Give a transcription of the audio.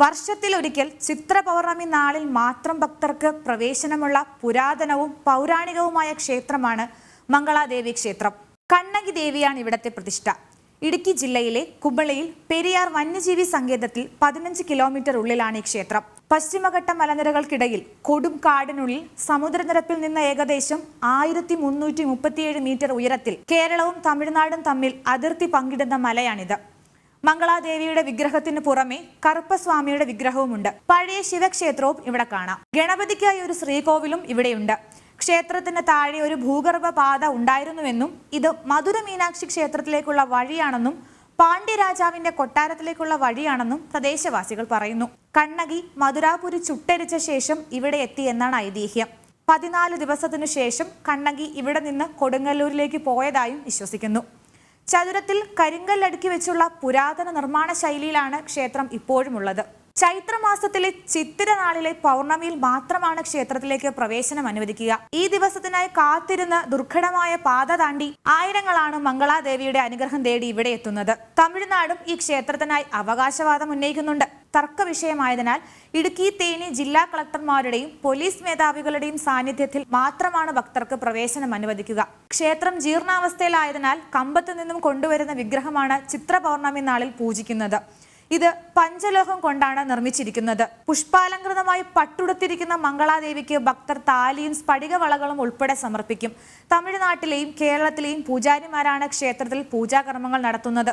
വർഷത്തിലൊരിക്കൽ ചിത്ര പൗർണമി നാളിൽ മാത്രം ഭക്തർക്ക് പ്രവേശനമുള്ള പുരാതനവും പൗരാണികവുമായ ക്ഷേത്രമാണ് മംഗളാദേവി ക്ഷേത്രം. കണ്ണകി ദേവിയാണ് ഇവിടത്തെ പ്രതിഷ്ഠ. ഇടുക്കി ജില്ലയിലെ കുബളയിൽ പെരിയാർ വന്യജീവി സങ്കേതത്തിൽ പതിനഞ്ച് കിലോമീറ്റർ ഉള്ളിലാണ് ഈ ക്ഷേത്രം. പശ്ചിമഘട്ട മലനിരകൾക്കിടയിൽ കൊടും കാടിനുള്ളിൽ സമുദ്രനിരപ്പിൽ നിന്ന് ഏകദേശം ആയിരത്തി മുന്നൂറ്റി മുപ്പത്തിയേഴ് മീറ്റർ ഉയരത്തിൽ കേരളവും തമിഴ്നാടും തമ്മിൽ അതിർത്തി പങ്കിടുന്ന മലയാണിത്. മംഗളാദേവിയുടെ വിഗ്രഹത്തിന് പുറമെ കറുപ്പസ്വാമിയുടെ വിഗ്രഹവുമുണ്ട്. പഴയ ശിവക്ഷേത്രവും ഇവിടെ കാണാം. ഗണപതിക്കായി ഒരു ശ്രീകോവിലും ഇവിടെയുണ്ട്. ക്ഷേത്രത്തിന് താഴെ ഒരു ഭൂഗർഭ പാത ഉണ്ടായിരുന്നുവെന്നും ഇത് മധുര മീനാക്ഷി ക്ഷേത്രത്തിലേക്കുള്ള വഴിയാണെന്നും പാണ്ഡ്യരാജാവിന്റെ കൊട്ടാരത്തിലേക്കുള്ള വഴിയാണെന്നും പ്രദേശവാസികൾ പറയുന്നു. കണ്ണകി മധുരാപുരി ചുട്ടരിച്ച ശേഷം ഇവിടെ എത്തി എന്നാണ് ഐതിഹ്യം. പതിനാല് ദിവസത്തിനു ശേഷം കണ്ണകി ഇവിടെ നിന്ന് കൊടുങ്ങല്ലൂരിലേക്ക് പോയതായും വിശ്വസിക്കുന്നു. ചതുരത്തിൽ കരിങ്കല്ലടുക്കി വെച്ചുള്ള പുരാതന നിർമ്മാണ ശൈലിയിലാണ് ക്ഷേത്രം ഇപ്പോഴുമുള്ളത്. ചൈത്രമാസത്തിലെ ചിത്തിര നാളിലെ പൗർണമിയിൽ മാത്രമാണ് ക്ഷേത്രത്തിലേക്ക് പ്രവേശനം അനുവദിക്കുക. ഈ ദിവസത്തിനായി കാത്തിരുന്ന ദുർഘടമായ പാത താണ്ടി ആയിരങ്ങളാണ് മംഗളാദേവിയുടെ അനുഗ്രഹം തേടി ഇവിടെ എത്തുന്നത്. തമിഴ്നാടും ഈ ക്ഷേത്രത്തിനായി അവകാശവാദം ഉന്നയിക്കുന്നുണ്ട്. തർക്ക വിഷയമായതിനാൽ ഇടുക്കി തേനി ജില്ലാ കളക്ടർമാരുടെയും പോലീസ് മേധാവികളുടെയും സാന്നിധ്യത്തിൽ മാത്രമാണ് ഭക്തർക്ക് പ്രവേശനം അനുവദിക്കുക. ക്ഷേത്രം ജീർണാവസ്ഥയിലായതിനാൽ കമ്പത്ത് നിന്നും കൊണ്ടുവരുന്ന വിഗ്രഹമാണ് ചിത്രപൗർണമി നാളിൽ പൂജിക്കുന്നത്. ഇത് പഞ്ചലോഹം കൊണ്ടാണ് നിർമ്മിച്ചിരിക്കുന്നത്. പുഷ്പാലങ്കൃതമായി പട്ടുടുത്തിരിക്കുന്ന മംഗളാദേവിക്ക് ഭക്തർ താലിയും സ്ഫടികവളകളും ഉൾപ്പെടെ സമർപ്പിക്കും. തമിഴ്നാട്ടിലെയും കേരളത്തിലെയും പൂജാരിമാരാണ് ക്ഷേത്രത്തിൽ പൂജാകർമ്മങ്ങൾ നടത്തുന്നത്.